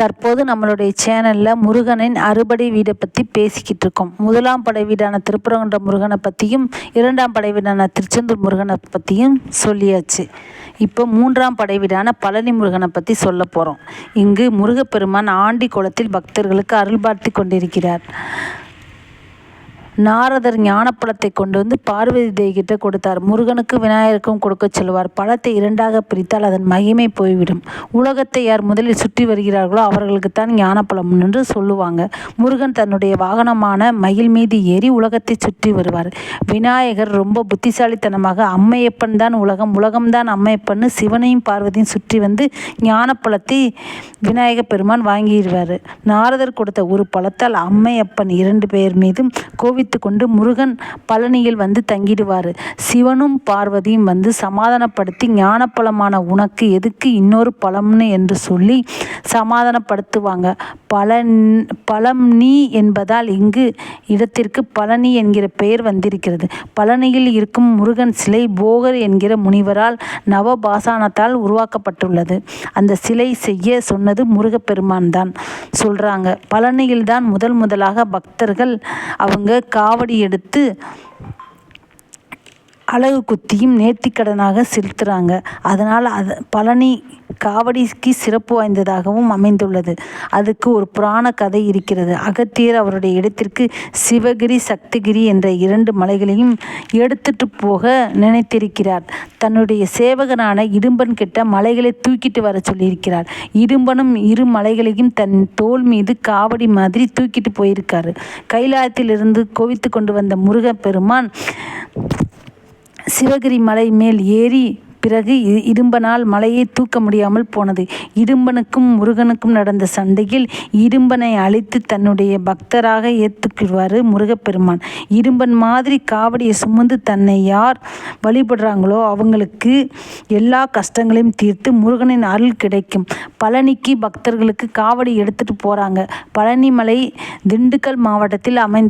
தற்போது நம்மளுடைய சேனலில் முருகனின் அறுபடை வீடை பற்றி பேசிக்கிட்டு இருக்கோம். முதலாம் படை வீடான திருப்பரங்குன்ற முருகனை பற்றியும் இரண்டாம் படை வீடான திருச்செந்தூர் முருகனை பற்றியும் சொல்லியாச்சு. இப்போ மூன்றாம் படை வீடான பழனி முருகனை பற்றி சொல்ல போகிறோம் இங்கு முருகப்பெருமான் ஆண்டி குளத்தில் பக்தர்களுக்கு அருள்பார்த்து கொண்டிருக்கிறார். நாரதர் ஞானப்பழத்தை கொண்டு வந்து பார்வதி தேவிகிட்ட கொடுத்தார். முருகனுக்கு விநாயகருக்கும் கொடுக்க சொல்லுவார். பழத்தை இரண்டாக பிரித்தால் அதன் மகிமை போய்விடும். உலகத்தை யார் முதலில் சுற்றி வருகிறார்களோ அவர்களுக்குத்தான் ஞானப்பழம் என்று சொல்லுவாங்க. முருகன் தன்னுடைய வாகனமான மயில் மீது ஏறி உலகத்தை சுற்றி வருவார். விநாயகர் ரொம்ப புத்திசாலித்தனமாக அம்மையப்பன் தான் உலகம் உலகம்தான் அம்மையப்பன் சிவனையும் பார்வதியும் சுற்றி வந்து ஞானப்பழத்தை விநாயக பெருமான் வாங்கிடுவார். நாரதர் கொடுத்த ஒரு பழத்தால் அம்மையப்பன் இரண்டு பேர் மீதும் கோவி கோபித்து கொண்டு முருகன் பழனியில் வந்து தங்கிடுவார். சிவனும் பார்வதியும் வந்து சமாதானப்படுத்தி ஞானப்பழமான உனக்கு எதுக்கு இன்னொரு பழம்னு என்று சொல்லி சமாதானப்படுத்துவாங்க. பழன் பழம் நீ என்பதால் இங்கு இடத்திற்கு பழனி என்கிற பெயர் வந்திருக்கிறது. பழனியில் இருக்கும் முருகன் சிலை போகர் என்கிற முனிவரால் நவபாசானத்தால் உருவாக்கப்பட்டுள்ளது. அந்த சிலை செய்ய சொன்னது முருகப்பெருமான் தான். சொல்கிறாங்க பழனியில் தான் முதல் முதலாக பக்தர்கள் அவங்க காவடி எடுத்து அழகு குத்தியும் நேர்த்திக்கடனாக செலுத்துகிறாங்க அதனால் அது பழனி காவடிக்கு சிறப்பு வாய்ந்ததாகவும் அமைந்துள்ளது. அதுக்கு ஒரு புராண கதை இருக்கிறது. அகத்தியர் அவருடைய இடத்திற்கு சிவகிரி சக்திகிரி என்ற இரண்டு மலைகளையும் எடுத்துட்டு போக நினைத்திருக்கிறார். தன்னுடைய சேவகனான இடும்பன் கிட்ட மலைகளை தூக்கிட்டு வர சொல்லியிருக்கிறார். இடும்பனும் இரு மலைகளையும் தன் தோல் மீது காவடி மாதிரி தூக்கிட்டு போயிருக்காரு. கைலாயத்திலிருந்து கோவித்து கொண்டு வந்த முருகப்பெருமான் சிவகிரி மலை மேல் ஏறி பிறகு இடும்பனால் மலையை தூக்க முடியாமல் போனது. இடும்பனுக்கும் முருகனுக்கும் நடந்த சண்டையில் இடும்பனை அழித்து தன்னுடைய பக்தராக ஏற்றுக்குவார் முருகப்பெருமான். இடும்பன் மாதிரி காவடியை சுமந்து தன்னை யார் வழிபடுறாங்களோ அவங்களுக்கு எல்லா கஷ்டங்களையும் தீர்த்து முருகனின் அருள் கிடைக்கும். பழனிக்கு பக்தர்களுக்கு காவடி எடுத்துட்டு போகிறாங்க பழனி மலை திண்டுக்கல் மாவட்டத்தில் அமைந்து